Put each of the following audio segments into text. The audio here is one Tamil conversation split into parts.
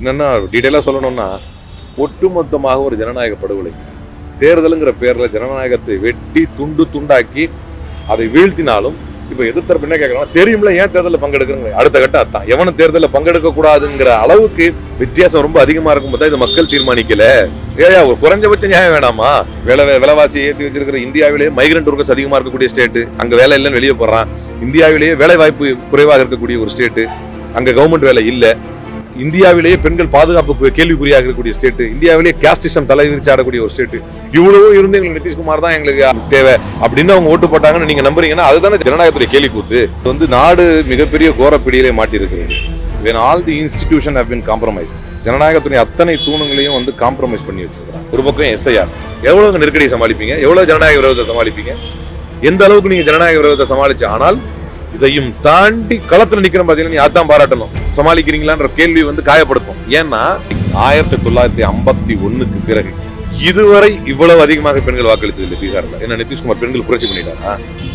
என்னென்னா டீட்டெயிலாக சொல்லணும்னா ஒட்டுமொத்தமாக ஒரு ஜனநாயக படுகொலை. தேர்தலுங்கிற பேரில் ஜனநாயகத்தை வெட்டி துண்டு துண்டாக்கி அதை வீழ்த்தினாலும் இப்போ எதிர்த்தரப்பு என்ன கேட்குறாங்கன்னா தெரியும்ல ஏன் தேர்தலில் பங்கெடுக்கிறீங்க அடுத்த கட்டம் அதான். எவனும் தேர்தலில் பங்கெடுக்கக்கூடாதுங்கிற அளவுக்கு வித்தியாசம் ரொம்ப அதிகமாக இருக்கும்போது தான் இது மக்கள் தீர்மானிக்கல. ஏயா ஒரு குறைஞ்சபட்ச நியாயம் வேணாமா? விலை விலைவாசி ஏற்றி வச்சிருக்கிற இந்தியாவிலேயே மைக்ரண்ட் ஒர்க்கர்ஸ் அதிகமாக இருக்கக்கூடிய ஸ்டேட்டு அங்கே வேலை இல்லைன்னு வெளியே போடுறான் இந்தியாவிலேயே வேலை வாய்ப்பு குறைவாக இருக்கக்கூடிய ஒரு ஸ்டேட்டு அங்கே கவர்மெண்ட் வேலை இல்லை. இந்தியாவிலேயே பெண்கள் பாதுகாப்பு கேள்விக்குறியாக இருக்கக்கூடிய ஸ்டேட் இந்தியாவிலேயே கேஸ்டிசம் தலைவிரிச்சு ஆடக்கூடிய ஒரு ஸ்டேட் இவ்வளவோ இருந்து எங்களுக்கு நிதிஷ்குமார் தான் எங்களுக்கு தேவை அப்படின்னு அவங்க ஓட்டு போட்டாங்கன்னு நீங்க நம்புறீங்கன்னா அதுதானே ஜனநாயகத்துடைய கேள்வி கூத்து இது வந்து நாடு மிகப்பெரிய கோரப்பிடியிலே மாட்டியிருக்கிறது. When all the institution have been compromise ஜனநாயகத்துடைய அத்தனை தூணுங்களையும் வந்து காம்ப்ரமைஸ் பண்ணி வச்சிருக்கிறாங்க. ஒரு பக்கம் எஸ்ஐஆர் எவ்வளவு நெருக்கடியை சமாளிப்பீங்க? எவ்வளவு ஜனநாயக விரோதத்தை சமாளிப்பீங்க? எந்த அளவுக்கு நீங்க ஜனநாயக விரோதத்தை சமாளிச்சு ஆனால் இதையும் தாண்டி களத்துல நிக்கிற பாத்தீங்கன்னா நீ அதான் பாராட்டணும். சமாளிக்கிறீங்களான்ற கேள்வி வந்து காயப்படுத்தும். ஏன்னா ஆயிரத்தி தொள்ளாயிரத்தி ஐம்பத்தி ஒண்ணுக்கு பிறகு இதுவரை இவ்வளவு அதிகமாக பெண்கள் வாக்களித்தது இல்லை பீகார்ல. என்ன நிதிஷ்குமார் பெண்கள் புரட்சி பண்ணிட்டாரா?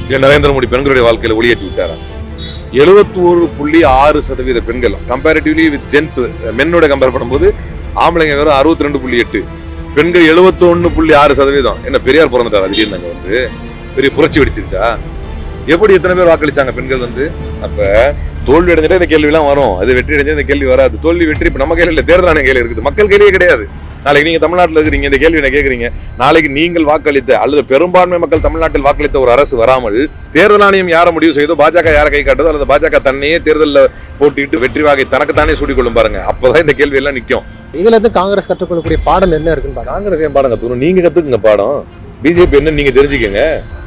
இல்ல நரேந்திர மோடி பெண்களுடைய வாழ்க்கையில ஒளியேற்றி விட்டாரா? எழுபத்தி ஒரு புள்ளி ஆறு சதவீத பெண்கள் கம்பேரிட்டிவ்லி வித் ஜென்ஸ் மென்னோட கம்பேர் பண்ணும்போது ஆம்பளைங்க வெறும் அறுபத்தி ரெண்டு புள்ளி எட்டு. பெண்கள் எழுபத்தி புள்ளி ஆறு சதவீதம். என்ன பெரியார் பிறந்துட்டார்? திடீர்னு நாங்கள் வந்து. பெரிய புரட்சி வெடிச்சிருச்சா? எப்படி எத்தனை பேர் வாக்களிச்சாங்க பெண்கள் வந்து? அப்ப தோல்வி அடைஞ்சிட்டே இந்த கேள்வி எல்லாம் வரும். அது வெற்றி அடைஞ்சா இந்த கேள்வி வராது. தோல்வி வெற்றி இப்ப நம்ம கையில இல்ல தேர்தல் ஆணைய கையில இருக்குது. மக்கள் கையிலேயே கிடையாது. நாளைக்கு நீங்க தமிழ்நாட்டில் இருக்கிறீங்க இந்த கேள்வி என்ன கேக்குறீங்க? நாளைக்கு நீங்கள் வாக்களித்த அல்லது பெரும்பான்மை மக்கள் தமிழ்நாட்டில் வாக்களித்த ஒரு அரசு வராமல் தேர்தல் ஆணையம் யாரை முடிவு செய்தோ பாஜக யாரை கை காட்டுதோ அல்லது பாஜக தன்னையே தேர்தலில் போட்டிட்டு வெற்றி வாகை தனக்குத்தானே சூடிக்கொள்ளும் பாருங்க. அப்பதான் இந்த கேள்வி எல்லாம் நிக்கும். இதுல இருந்து காங்கிரஸ் கற்றுக்கொள்ளக்கூடிய பாடம் என்ன இருக்குன்னு காங்கிரஸ் ஏன் பாடம் கத்துக்கணும்? நீங்க கத்துக்குங்க பாடம். பிஜேபி என்ன நீங்க தெரிஞ்சுக்கங்க.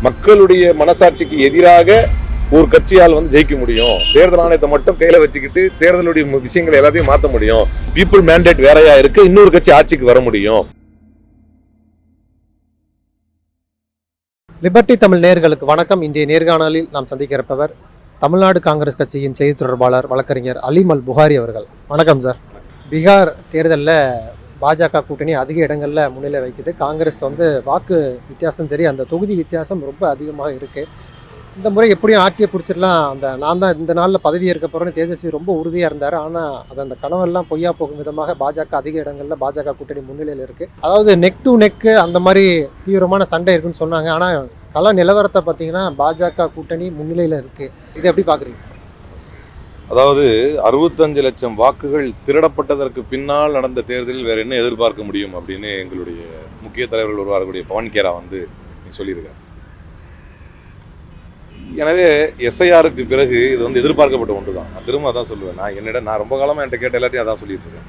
மக்களுடைய மனசாட்சிக்கு எதிராக ஒரு கட்சியால் வந்து ஜெயிக்க முடியும். தேர்தல் ஆணையத்தை மட்டும் கையில வச்சுக்கிட்டு தேர்தலுடைய விஷயங்களை எல்லாத்தையும் மாத்த முடியும். பீப்புள் மேண்டேட் வேறையா இருக்கு. இன்னொரு கட்சி ஆட்சிக்கு வர முடியும். லிபர்டி தமிழ் நேயர்களுக்கு வணக்கம். இன்றைய நேர்காணலில் நாம் சந்திக்க இருப்பவர் தமிழ்நாடு காங்கிரஸ் கட்சியின் செய்தி தொடர்பாளர் வழக்கறிஞர் அலிமல் புகாரி அவர்கள். வணக்கம் சார். பீகார் தேர்தலில் பாஜக கூட்டணி அதிக இடங்களில் முன்னிலை வைக்குது. காங்கிரஸ் வந்து வாக்கு வித்தியாசம் சரி அந்த தொகுதி வித்தியாசம் ரொம்ப அதிகமாக இருக்குது இந்த முறை எப்படியும் ஆட்சியை பிடிச்சிடலாம். அந்த நான் தான் இந்த நாளில் பதவி ஏற்க போகிறேன்னு தேஜஸ்வி ரொம்ப உறுதியாக இருந்தார். ஆனால் அது அந்த கனவெல்லாம் பொய்யா போகும் விதமாக பாஜக அதிக இடங்களில் பாஜக கூட்டணி முன்னிலையில் இருக்குது அதாவது நெக் டு நெக்கு அந்த மாதிரி தீவிரமான சண்டை இருக்குன்னு சொன்னாங்க. ஆனால் கள நிலவரத்தை பார்த்தீங்கன்னா பாஜக கூட்டணி முன்னிலையில் இருக்குது இதை எப்படி பார்க்குறீங்க அதாவது அறுபத்தஞ்சு லட்சம் வாக்குகள் திருடப்பட்டதற்கு பின்னால் நடந்த தேர்தலில் வேற என்ன எதிர்பார்க்க முடியும் அப்படின்னு எங்களுடைய முக்கிய தலைவர்கள் உருவாகக்கூடிய பவன் கேரா வந்து சொல்லியிருக்காரு. எனவே எஸ்ஐஆருக்கு பிறகு இது வந்து எதிர்பார்க்கப்பட்ட ஒன்று தான் நான் திரும்ப அதான் சொல்லுவேன். நான் என்னிடம் நான் ரொம்ப காலமாக என்கிட்ட கேட்ட எல்லாத்தையும் அதான் சொல்லிட்டு இருக்கேன்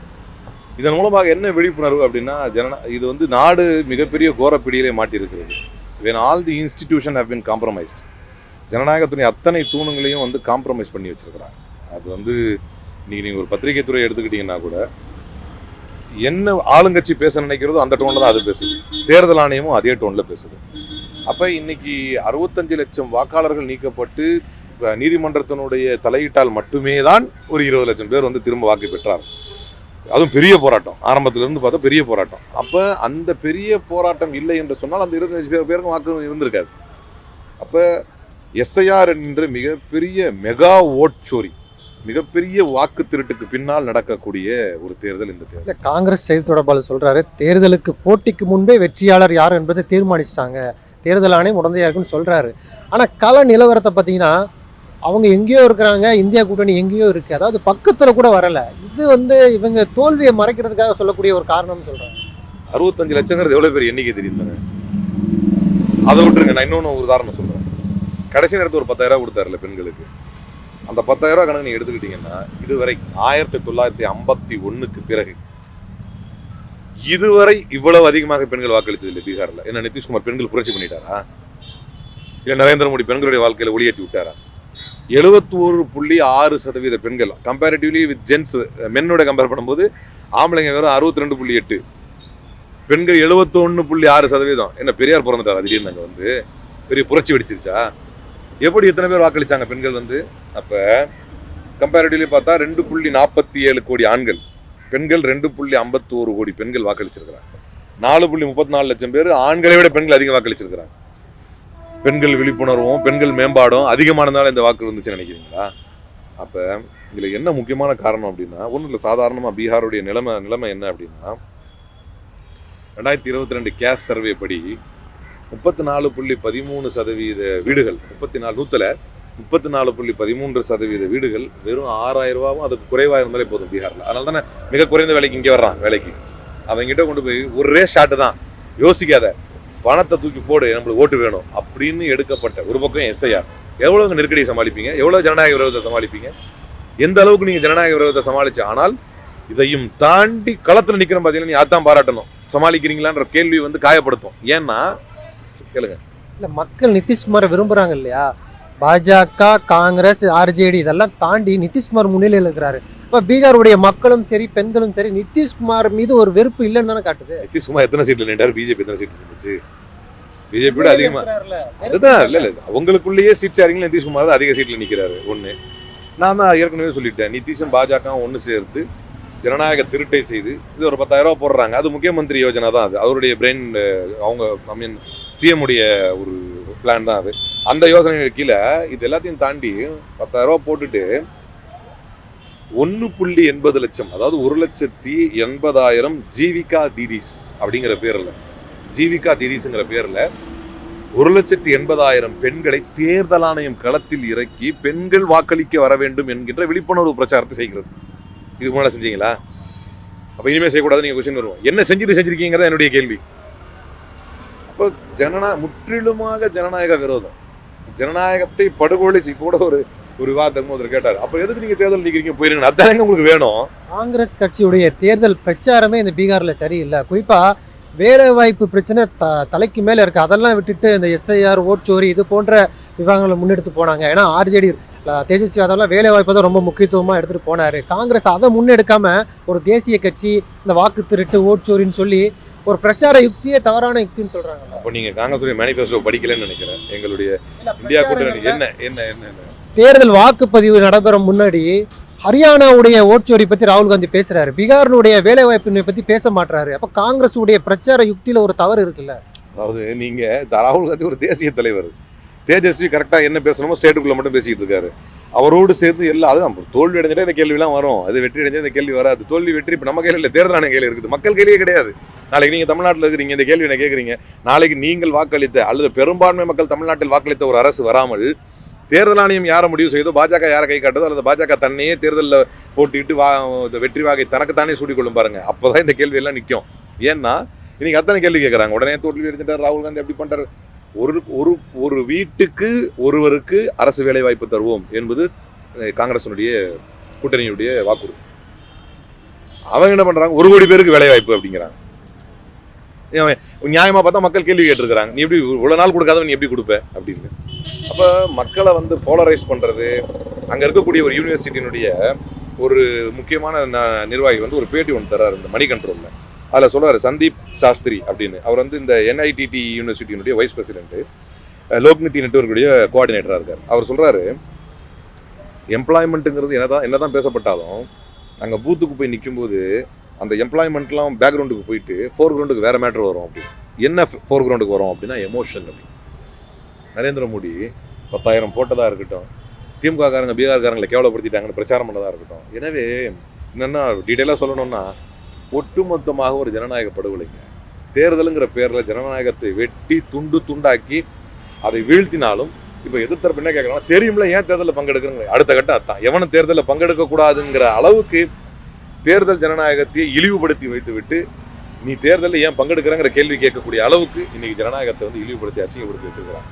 இதன் மூலமாக என்ன விழிப்புணர்வு அப்படின்னா ஜன இது வந்து நாடு மிகப்பெரிய கோரப்பிடியிலே மாட்டியிருக்கிறது. When all the institution have been compromised ஜனநாயகத்துடைய அத்தனை தூணுங்களையும் வந்து காம்ப்ரமைஸ் பண்ணி வச்சிருக்கிறாங்க. அது வந்து இன்றைக்கி நீங்கள் ஒரு பத்திரிகை துறை எடுத்துக்கிட்டீங்கன்னா கூட என்ன ஆளுங்கட்சி பேச நினைக்கிறதோ அந்த டோனில் தான் அது பேசுது. தேர்தல் ஆணையமும் அதே டோனில் பேசுது. அப்போ இன்னைக்கு அறுபத்தஞ்சு லட்சம் வாக்காளர்கள் நீக்கப்பட்டு நீதிமன்றத்தினுடைய தலையிட்டால் மட்டுமே தான் ஒரு இருபது லட்சம் பேர் வந்து திரும்ப வாக்கு பெற்றார் அதுவும் பெரிய போராட்டம். ஆரம்பத்திலிருந்து பார்த்தா பெரிய போராட்டம். அப்போ அந்த பெரிய போராட்டம் இல்லை என்று சொன்னால் அந்த இருபத்தஞ்சு பேர் பேருக்கும் வாக்கு இருந்திருக்காது. அப்போ எஸ்ஐஆர் என்ற மிகப்பெரிய மெகா ஓட் சோரி மிகப்பெரிய வாக்கு திருட்டுக்கு பின்னால் நடக்கக்கூடிய ஒரு தேர்தல் இந்த தேர்தல். காங்கிரஸ் செய்தி தொடர்பாளர் சொல்கிறாரு தேர்தலுக்கு போட்டிக்கு முன்பே வெற்றியாளர் யார் என்பதை தீர்மானிச்சிட்டாங்க. தேர்தல் ஆணையம் உடந்தையா இருக்குன்னு சொல்கிறாரு ஆனால் கள நிலவரத்தை பார்த்தீங்கன்னா அவங்க எங்கேயோ இருக்கிறாங்க இந்தியா கூட்டணி எங்கேயோ இருக்குது அதாவது பக்கத்தில் கூட வரலை. இது வந்து இவங்க தோல்வியை மறைக்கிறதுக்காக சொல்லக்கூடிய ஒரு காரணம்னு சொல்கிறாங்க அறுபத்தஞ்சு லட்சங்கிறது எவ்வளோ பேர் எண்ணிக்கை தெரியும்? தானே அதை விட்டுருங்க நான் இன்னொன்று ஒரு உதாரணம் சொல்கிறேன் கடைசி நேரத்தில் ஒரு பத்தாயிரம் கொடுத்தாருல பெண்களுக்கு. அந்த பத்தாயிரம் ரூபா கணக்கு நீங்கள் எடுத்துக்கிட்டீங்கன்னா இதுவரை ஆயிரத்தி தொள்ளாயிரத்தி ஐம்பத்தி ஒன்றுக்கு பிறகு இதுவரை இவ்வளவு அதிகமாக பெண்கள் வாக்களித்தது இல்லை பீகாரில். என்ன நிதிஷ்குமார் பெண்கள் புரட்சி பண்ணிட்டாரா? இல்லை நரேந்திர மோடி பெண்களுடைய வாழ்க்கையில் ஒளியேற்றி விட்டாரா? எழுபத்தி ஒரு புள்ளி ஆறு சதவீத பெண்கள் கம்பேரிட்டிவ்லி வித் ஜென்ஸ் மென்னோட கம்பேர் பண்ணும்போது ஆம்பளைங்க வெறும் அறுபத்தி ரெண்டு புள்ளி எட்டு. பெண்கள் எழுபத்தொன்னு புள்ளி ஆறு சதவீதம். என்ன பெரியார் பிறந்துட்டார் திடீர்னு அங்கே வந்து? பெரிய புரட்சி வெடிச்சிருச்சா? எப்படி இத்தனை பேர் வாக்களிச்சாங்க பெண்கள் வந்து? அப்போ கம்பேரிட்டிவ்லி பார்த்தா ரெண்டு புள்ளி நாற்பத்தி ஏழு கோடி ஆண்கள். பெண்கள் ரெண்டு புள்ளி ஐம்பத்தோரு கோடி பெண்கள் வாக்களிச்சிருக்கிறாங்க. நாலு புள்ளி முப்பத்தி நாலு லட்சம் பேர் ஆண்களை விட பெண்கள் அதிகம் வாக்களிச்சிருக்கிறாங்க. பெண்கள் விழிப்புணர்வும் பெண்கள் மேம்பாடும் அதிகமானதால இந்த வாக்கு வந்துச்சுன்னு நினைக்கிறீங்களா? அப்போ இதில் என்ன முக்கியமான காரணம் அப்படின்னா ஒன்றும் இல்லை சாதாரணமாக பீகாருடைய நிலைமை நிலைமை என்ன அப்படின்னா ரெண்டாயிரத்தி இருபத்தி ரெண்டு கேஸ் சர்வே படி முப்பத்தி நாலு புள்ளி பதிமூணு சதவீத வீடுகள் முப்பத்தி நாலு நூற்றில் முப்பத்தி நாலு புள்ளி பதிமூன்று சதவீத வீடுகள் வெறும் ஆறாயிரம் ரூபாவும் அதுக்கு குறைவாக இருந்தாலே போதும் பீகாரில். அதனால தானே மிக குறைந்த வேலைக்கு இங்கே வர்றான் வேலைக்கு. அவங்ககிட்ட கொண்டு போய் ஒரே ஷாட்டு தான். யோசிக்காத. பணத்தை தூக்கி போடு நம்மளுக்கு ஓட்டு வேணும் அப்படின்னு எடுக்கப்பட்ட ஒரு பக்கம் எஸ்ஐஆர் எவ்வளோ நெருக்கடியை சமாளிப்பீங்க? எவ்வளோ ஜனநாயக விரோதத்தை சமாளிப்பீங்க? எந்த அளவுக்கு நீங்கள் ஜனநாயக விரோதத்தை சமாளிச்சு? ஆனால் இதையும் தாண்டி களத்தில் நிற்கிறோம் பார்த்தீங்கன்னா நீ அதான் பாராட்டணும். சமாளிக்கிறீங்களான்ற கேள்வி வந்து காயப்படுத்தும். ஏன்னா கேளுங்க. இல்லை மக்கள் நிதிஷ்குமாரை விரும்புகிறாங்க இல்லையா? பாஜக காங்கிரஸ் ஆர்ஜேடி இதெல்லாம் தாண்டி நிதிஷ்குமார் முன்னிலையில் இருக்கிறாரு. இப்போ பீகாருடைய மக்களும் சரி பெண்களும் சரி நிதிஷ்குமார் மீது ஒரு வெறுப்பு இல்லைன்னு தானே காட்டுது? நிதிஷ்குமார் எத்தனை சீட்ல நின்றாரு? பிஜேபி எத்தனை சீட் இருந்துச்சு பிஜேபியோட அதிகமா அதுதான் இல்ல இல்ல அவங்களுக்குள்ளேயே சீட் ஷேரிங்ல நிதிஷ்குமார் தான் அதிக சீட்ல நிக்கிறாரு. ஒண்ணு. நான் தான் ஏற்கனவே சொல்லிட்டேன். நிதிஷும் பாஜக ஒன்று சேர்த்து ஜனநாயக திருட்டை செய்து இது ஒரு பத்தாயிரம் ரூபாய் போடுறாங்க. அது முக்கியமந்திரி யோஜனா தான் அது. அவருடைய பிரெயின் அவங்க ஐ மீன் சிஎம் உடைய ஒரு பிளான் தான் அது. அந்த யோசனைகள் கீழே இது எல்லாத்தையும் தாண்டி பத்தாயிரரூபா போட்டுட்டு ஒன்று புள்ளி எண்பது லட்சம் அதாவது ஒரு லட்சத்தி எண்பதாயிரம் ஜீவிகா தீதிஸ் அப்படிங்கிற பேரில் ஜீவிகா தீதிஸ்ங்கிற பேரில் ஒரு லட்சத்தி எண்பதாயிரம் பெண்களை தேர்தல் ஆணையம் களத்தில் இறக்கி பெண்கள் வாக்களிக்க வர வேண்டும் என்கின்ற விழிப்புணர்வு பிரச்சாரத்தை செய்கிறது. இதுக்கு முன்னாடி செஞ்சீங்களா? அப்போ இனிமேல் செய்யக்கூடாது நீங்க கொஸ்டின் வருவோம். என்ன செஞ்சுட்டு செஞ்சிருக்கீங்கிறத என்னுடைய கேள்வி. இப்போ ஜனநா முற்றிலுமாக ஜனநாயக விரோதம். ஜனநாயகத்தை படுகொலை கூட ஒரு ஒரு விவாதத்துக்கு ஒருத்தர் கேட்டார். அப்போ எதுக்கு நீங்கள் தேர்தல் நிற்கிறீங்க போயிருங்க. அதானங்க உங்களுக்கு வேணும். காங்கிரஸ் கட்சியுடைய தேர்தல் பிரச்சாரமே இந்த பீகாரில் சரியில்லை. குறிப்பாக வேலை வாய்ப்பு பிரச்சனை த தலைக்கு மேலே இருக்குது அதெல்லாம் விட்டுட்டு இந்த எஸ்ஐஆர் ஓட்சோரி இது போன்ற விவாதங்களை முன்னெடுத்து போனாங்க. ஏன்னா ஆர்ஜேடி தேஜஸ்வி யாதவ்லாம் வேலை வாய்ப்பை தான் ரொம்ப முக்கியத்துவமாக எடுத்துகிட்டு போனார். காங்கிரஸ் அதை முன்னெடுக்காமல் ஒரு தேசிய கட்சி இந்த வாக்கு திருட்டு ஓட்சோரின்னு சொல்லி ஒரு பிரச்சார யுக்தியே தவறான யுக்தின்னு சொல்கிறாங்க அப்போ நீங்க காங்கிரஸ் மேனிஃபெஸ்டோ படிக்கலன்னு நினைக்கிறேன். எங்களுடைய இந்தியா கூட்டணி என்ன என்ன என்ன என்ன? தேர்தல் வாக்குப்பதிவு நடைபெறும் முன்னாடி ஹரியானாவுடைய ஓட்சோரி பத்தி ராகுல் காந்தி பேசுறாரு. பீகாரினுடைய வேலை வாய்ப்பின்மை பத்தி பேச மாட்டாரு அப்ப காங்கிரஸ் உடைய பிரச்சார யுக்தியில ஒரு தவறு இருக்குல்ல? அதாவது நீங்க ராகுல் காந்தி ஒரு தேசிய தலைவர். தேஜஸ்வி கரெக்டாக என்ன பேசணுமோ ஸ்டேட்டுக்குள்ளே மட்டும் பேசிக்கிட்டு இருக்காரு. அவரோடு சேர்ந்து எல்லாம் அதுதான் அப்புறம் தோல்வி அடைஞ்சிட்டே இந்த கேள்விலாம் வரும். அது வெற்றி அடைஞ்சால் இந்த கேள்வி வராது. தோல்வி வெற்றி இப்போ நம்ம கையில் இல்லை தேர்தல் ஆணைய கையில் இருக்குது. மக்கள் கேள்வியே கிடையாது. நாளைக்கு நீங்கள் தமிழ்நாட்டில் இருக்கிறீங்க இந்த கேள்வி என்ன கேட்குறீங்க நாளைக்கு நீங்கள் வாக்களித்த அல்லது பெரும்பான்மை மக்கள் தமிழ்நாட்டில் வாக்களித்த ஒரு அரசு வராமல் தேர்தல் ஆணையம் யாரை முடிவு செய்தோ பாஜக யாரை கை காட்டுதோ அல்லது பாஜக தன்னையே தேர்தலில் போட்டிட்டு வா இந்த வெற்றி வாகை தனக்குத்தானே சூடிக்கொள்ளும் பாருங்க. அப்போதான் இந்த கேள்வியெல்லாம் நிற்கும் ஏன்னா இன்னைக்கு அத்தனை கேள்வி கேட்குறாங்க உடனே தோல்வி அடைஞ்சிட்டார் ராகுல் காந்தி எப்படி பண்ணுறாரு ஒரு ஒரு ஒரு வீட்டுக்கு ஒருவருக்கு அரசு வேலை வாய்ப்பு தருவோம் என்பது அஹ், காங்கிரசினுடைய கூட்டணியுடைய வாக்குறுதி. அவங்க என்ன பண்றாங்க? ஒரு கோடி பேருக்கு வேலை வாய்ப்பு அப்படிங்கிறாங்க நியாயமாக நியாயமா பார்த்தா மக்கள் கேள்வி கேட்டிருக்கிறாங்க. நீ எப்படி இவ்வளவு நாள் கொடுக்காதவன் நீ எப்படி கொடுப்ப? அப்படின்னு. அப்ப மக்களை வந்து போலரைஸ் பண்றது அங்க இருக்கக்கூடிய ஒரு யூனிவர்சிட்டியினுடைய ஒரு முக்கியமான நிர்வாகி வந்து ஒரு பேட்டி ஒன்று தர்றாரு இந்த மணி கண்ட்ரோல்ல அதில் சொல்கிறார் சந்தீப் சாஸ்திரி அப்படின்னு. அவர் வந்து இந்த என்ஐடிடி யூனிவர்சிட்டியினுடைய வைஸ் பிரசிடென்ட்டு லோக்நிதி நெட்வொர்க்குடைய கோஆர்டினேட்டராக இருக்கார். அவர் சொல்கிறாரு எம்ப்ளாய்மெண்ட்டுங்கிறது என்னதான் என்னதான் பேசப்பட்டாலும் அங்கே பூத்துக்கு போய் நிற்கும்போது அந்த எம்ப்ளாய்மெண்ட்லாம் பேக்ரவுண்டுக்கு போயிட்டு ஃபோர் கிரவுண்டுக்கு வேறு மேட்ரு வரும் அப்படின்னு என்ன ஃபோர் கிரவுண்டுக்கு வரும் அப்படின்னா எமோஷன் அப்படி. நரேந்திர மோடி பத்தாயிரம் போட்டதாக இருக்கட்டும் திமுக காரங்க பீகார்காரங்களை கேவலப்படுத்திட்டாங்கன்னு பிரச்சாரம் பண்ணதாக இருக்கட்டும். எனவே என்னென்னா டீட்டெயிலாக சொல்லணும்னா ஒட்டுமொத்தமாக ஒரு ஜனநாயக படுகொலைங்க. தேர்தலுங்கிற பேரில் ஜனநாயகத்தை வெட்டி துண்டு துண்டாக்கி அதை வீழ்த்தினாலும் இப்போ எதிர்த்தரப்பு என்ன கேட்குறாங்கன்னா தெரியும்ல ஏன் தேர்தலில் பங்கெடுக்கிறங்க அடுத்த கட்டம் அதான். எவனும் தேர்தலில் பங்கெடுக்கக்கூடாதுங்கிற அளவுக்கு தேர்தல் ஜனநாயகத்தை இழிவுபடுத்தி வைத்துவிட்டு நீ தேர்தலில் ஏன் பங்கெடுக்கிறங்கிற கேள்வி கேட்கக்கூடிய அளவுக்கு இன்னைக்கு ஜனநாயகத்தை வந்து இழிவுபடுத்தி அசிங்கப்படுத்தி வச்சிருக்கிறாங்க.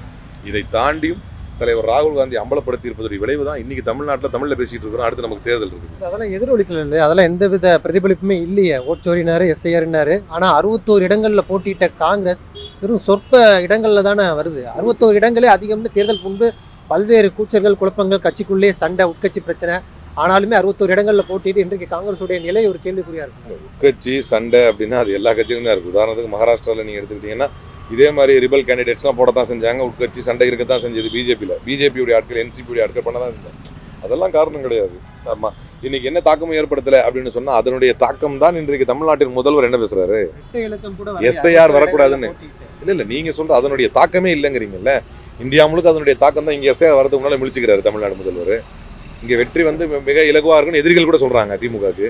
இதை தாண்டியும் தலைவர் ராகுல் காந்தி அம்பலப்படுத்தி இருப்பதுடைய விளைவு தான் இன்னைக்கு தமிழ்நாட்டில் தமிழில் பேசிட்டு இருக்கிறோம். அடுத்து நமக்கு தேர்தல் இருக்குது. அதெல்லாம் எதிரொலிக்கல இல்லையா? அதெல்லாம் எந்தவித பிரதிபலிப்புமே இல்லையே. ஓட்சோரினாரு எஸ்ஐஆர்னாரு ஆனா அறுபத்தோரு இடங்கள்ல போட்டியிட்ட காங்கிரஸ் வெறும் சொற்ப இடங்கள்ல தானே வருது. அறுபத்தோரு இடங்களே அதிகம்னு தேர்தல் முன்பு பல்வேறு கூச்சல்கள் குழப்பங்கள் கட்சிக்குள்ளே சண்டை உட்கட்சி பிரச்சனை. ஆனாலுமே அறுபத்தோரு இடங்கள்ல போட்டிட்டு இன்றைக்கு காங்கிரஸுடைய நிலை ஒரு கேள்விக்குறியா இருக்கு. கட்சி சண்டை அப்படின்னா அது எல்லா கட்சியும் தான் இருக்குது உதாரணத்துக்கு மகாராஷ்டிராவில் நீங்கள் எடுத்துக்கிட்டீங்கன்னா இதே மாதிரி ரிபல் கேண்டிடேட்ஸ்லாம் போட தான் செஞ்சாங்க. உட்கட்சி சண்டை இருக்க தான் செஞ்சது பிஜேபியில் பிஜேபியுடைய ஆட்கள் என்சிபியுடைய ஆட்கள் பண்ண தான் செஞ்சாங்க. அதெல்லாம் காரணம் கிடையாது. ஆமாம் இன்னைக்கு என்ன தாக்கமும் ஏற்படுத்தலை அப்படின்னு சொன்னால் அதனுடைய தாக்கம் தான் இன்றைக்கு தமிழ்நாட்டின் முதல்வர் என்ன பேசுறாரு? SIR வரக்கூடாதுன்னு. இல்லை இல்லை நீங்கள் சொல்கிற அதனுடைய தாக்கமே இல்லைங்கிறீங்கல்ல. இந்தியா முழுக்க அதனுடைய தாக்கம் தான் இங்கே எஸ்ஏ வரதுக்கு முன்னால் முழிச்சுக்கிறாரு தமிழ்நாடு முதல்வர். இங்க வெற்றி வந்து மிக இலகுவா இருக்குன்னு எதிரிகள் கூட சொல்றாங்க திமுகவுக்கு.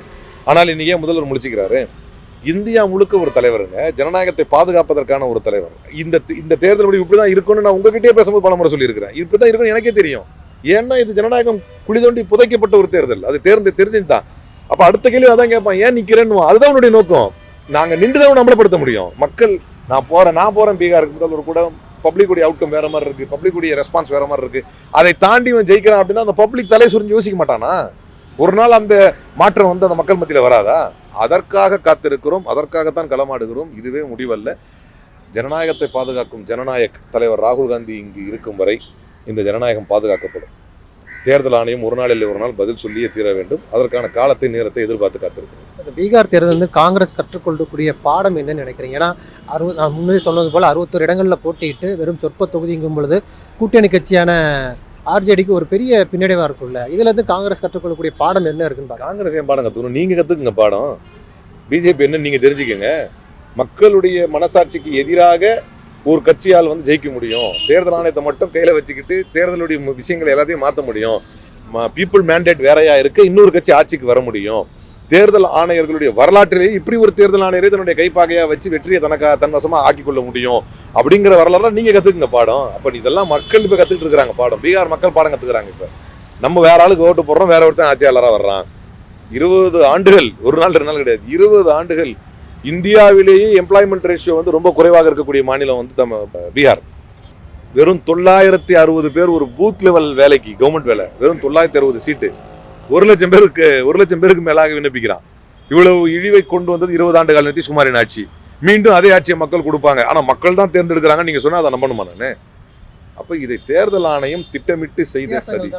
ஆனால் இன்னைக்கு ஏன் முதல்வர் முடிச்சுக்கிறாரு இந்தியா முழுக்க ஒரு தலைவருங்க. ஜனநாயகத்தை பாதுகாப்பதற்கான ஒரு தலைவர். இந்த இந்த தேர்தல் முடிவு இப்படிதான் இருக்கும்னு நான் உங்ககிட்டயே பேசும்போது பல முறை சொல்லியிருக்கிறேன். இப்படிதான் இருக்கும்னு எனக்கே தெரியும். ஏன்னா இது ஜனநாயகம் குழி தோண்டி புதைக்கப்பட்ட ஒரு தேர்தல். அது தேர்ந்து தெரிஞ்சுதான் அப்போ அடுத்த கேள்வி அதான் கேட்பான் ஏன் நிற்கிறேன்னு அதுதான் உன்னுடைய நோக்கம். நாங்கள் நின்றுதான் தான் அமலப்படுத்த முடியும். மக்கள் நான் போகிறேன் நான் போகிறேன் பீகாருக்கு முதல்வர் கூட பப்ளிக் உடைய அவுட்கம் வேற மாதிரி இருக்கு. பப்ளிக் உடைய ரெஸ்பான்ஸ் வேற மாதிரி இருக்கு. அதை தாண்டி இவன் ஜெயிக்கிறான் அப்படின்னா அந்த பப்ளிக் தலை சுரிஞ்சு யோசிக்க மாட்டானா? ஒரு நாள் அந்த மாற்றம் வந்து அந்த மக்கள் மத்தியில் வராதா? அதற்காக காத்திருக்கிறோம் அதற்காகத்தான் களமாடுகிறோம். இதுவே முடிவல்ல. ஜனநாயகத்தை பாதுகாக்கும் ஜனநாயக தலைவர் ராகுல் காந்தி இங்கு இருக்கும் வரை இந்த ஜனநாயகம் பாதுகாக்கப்படும். தேர்தல் ஆணையம் ஒரு நாள் இல்லை ஒரு நாள் பதில் சொல்லியே தீர வேண்டும். அதற்கான காலத்தை நேரத்தை எதிர்பார்த்து காத்திருக்கிறோம். இந்த பீகார் தேர்தல் வந்து காங்கிரஸ் கற்றுக்கொள்ளக்கூடிய பாடம் என்னன்னு நினைக்கிறீங்க? ஏன்னா அறுபது நான் முன்னாடி சொன்னது போல் அறுபத்தொரு இடங்களில் போட்டியிட்டு வெறும் சொற்ப தொகுதிங்கும் பொழுது கூட்டணி கட்சியான ஆர்ஜேடிக்கு ஒரு பெரிய பின்னடைவாக இருக்கும்ல. இதுலேருந்து காங்கிரஸ் கற்றுக்கொள்ளக்கூடிய பாடம் என்ன இருக்குன்னு காங்கிரஸ் ஏன் பாடம் கற்றுக்கணும் நீங்கள் கற்றுக்குங்க பாடம். பிஜேபி என்ன நீங்கள் தெரிஞ்சுக்கங்க. மக்களுடைய மனசாட்சிக்கு எதிராக ஒரு கட்சியால் வந்து ஜெயிக்க முடியும். தேர்தல் ஆணையத்தை மட்டும் கையில் வச்சுக்கிட்டு தேர்தலுடைய விஷயங்களை எல்லாத்தையும் மாற்ற முடியும். பீப்புள் மேண்டேட் வேறையா இருக்க. இன்னொரு கட்சி ஆட்சிக்கு வர முடியும். தேர்தல் ஆணையர்களுடைய வரலாற்றிலேயே இப்படி ஒரு தேர்தல் ஆணையரை தன்னுடைய கைப்பாகையாக வச்சு வெற்றியை தனக்கா தன்வசமாக ஆக்கி கொள்ள முடியும் அப்படிங்கிற வரலாறு நீங்கள் கற்றுக்குங்க பாடம். அப்போ இதெல்லாம் மக்கள் இப்போ கற்றுக்கிட்டு இருக்காங்க பாடம். பீகார் மக்கள் பாடம் கற்றுக்குறாங்க இப்போ. நம்ம வேற ஆளுக்கு ஓட்டு போடுறோம் வேற ஒருத்தன் ஆட்சியாளராக வர்றான். இருபது ஆண்டுகள் ஒரு நாள் ரெண்டு நாள் கிடையாது. இருபது ஆண்டுகள் இந்தியாவிலேயே எம்ப்ளாய்மெண்ட் ரேஷியோ வந்து ரொம்ப குறைவாக இருக்கக்கூடிய மாநிலம் வந்து நம்ம பீகார். வெறும் தொள்ளாயிரத்தி அறுபது பேர் ஒரு பூத் லெவல் வேலைக்கு கவர்மெண்ட் வேலை. வெறும் தொள்ளாயிரத்தி அறுபது சீட்டு ஒரு லட்சம் பேருக்கு ஒரு லட்சம் பேருக்கு மேலாக விண்ணப்பிக்கிறான். இவ்வளவு இழிவை கொண்டு வந்தது இருபது ஆண்டு கால நிதிஷ்குமாரின் ஆட்சி. மீண்டும் அதே ஆட்சியை மக்கள் கொடுப்பாங்க. ஆனா மக்கள் தான் தேர்ந்தெடுக்கிறாங்க. நீங்க சொன்னா அதை நம்பணுமா நானு? அப்ப இதை தேர்தல் ஆணையம் திட்டமிட்டு செய்த சதி.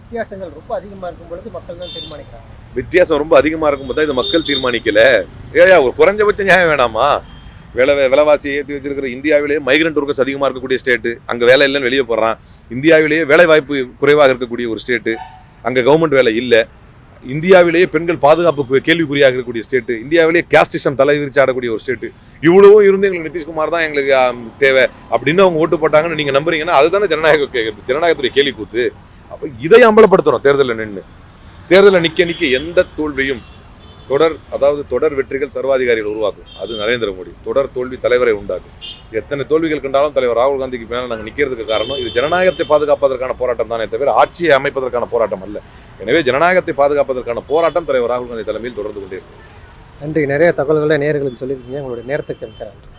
வித்தியாசங்கள் ரொம்ப அதிகமாக இருக்கும் பொழுது மக்கள் தான் தீர்மானிக்கிறாங்க. வித்தியாசம் ரொம்ப அதிகமா இருக்கும்போது தான் இதை மக்கள் தீர்மானிக்கல. ஏயா ஒரு குறைஞ்சபட்ச நியாயம் வேணாமா? விலை விலைவாசி ஏற்றி வச்சிருக்கிற இந்தியாவிலேயே மைக்ரண்ட் ஒர்க்கர்ஸ் அதிகமாக இருக்கக்கூடிய ஸ்டேட்டு அங்கே வேலை இல்லைன்னு வெளியே போடுறான் இந்தியாவிலேயே வேலை வாய்ப்பு குறைவாக இருக்கக்கூடிய ஒரு ஸ்டேட்டு அங்கே கவர்மெண்ட் வேலை இல்லை. இந்தியாவிலேயே பெண்கள் பாதுகாப்பு கேள்விக்குறியாக இருக்கக்கூடிய ஸ்டேட்டு இந்தியாவிலேயே கேஸ்டிசம் தலை விரிச்சு ஆடக்கூடிய ஒரு ஸ்டேட்டு இவ்வளவும் இருந்து எங்களுக்கு நிதிஷ்குமார் தான் எங்களுக்கு தேவை. அப்படின்னு அவங்க ஓட்டு போட்டாங்கன்னு நீங்கள் நம்புறீங்கன்னா அதுதானே ஜனநாயக ஜனநாயகத்துடைய கேள்வி கூத்து அப்போ இதை அம்பலப்படுத்துகிறோம் தேர்தலில் நின்று தேர்தலில் நிற்க நிற்க எந்த தோல்வியும் தொடர் அதாவது தொடர் வெற்றிகள் சர்வாதிகாரிகள் உருவாக்கும். அது நரேந்திர மோடி. தொடர் தோல்வி தலைவரை உண்டாக்கும். எத்தனை தோல்விகள் கண்டாலும் தலைவர் ராகுல் காந்திக்கு மேலே நாங்கள் நிற்கிறதுக்கு காரணம் இது ஜனநாயகத்தை பாதுகாப்பதற்கான போராட்டம் தானே தவிர ஆட்சியை அமைப்பதற்கான போராட்டம் அல்ல. எனவே ஜனநாயகத்தை பாதுகாப்பதற்கான போராட்டம் தலைவர் ராகுல் காந்தி தலைமையில் தொடர்ந்து கொண்டே நன்றி. நிறைய தகவல்களை நேர்களுக்கு சொல்லியிருக்கீங்க. உங்களுடைய நேரத்துக்கு நன்றி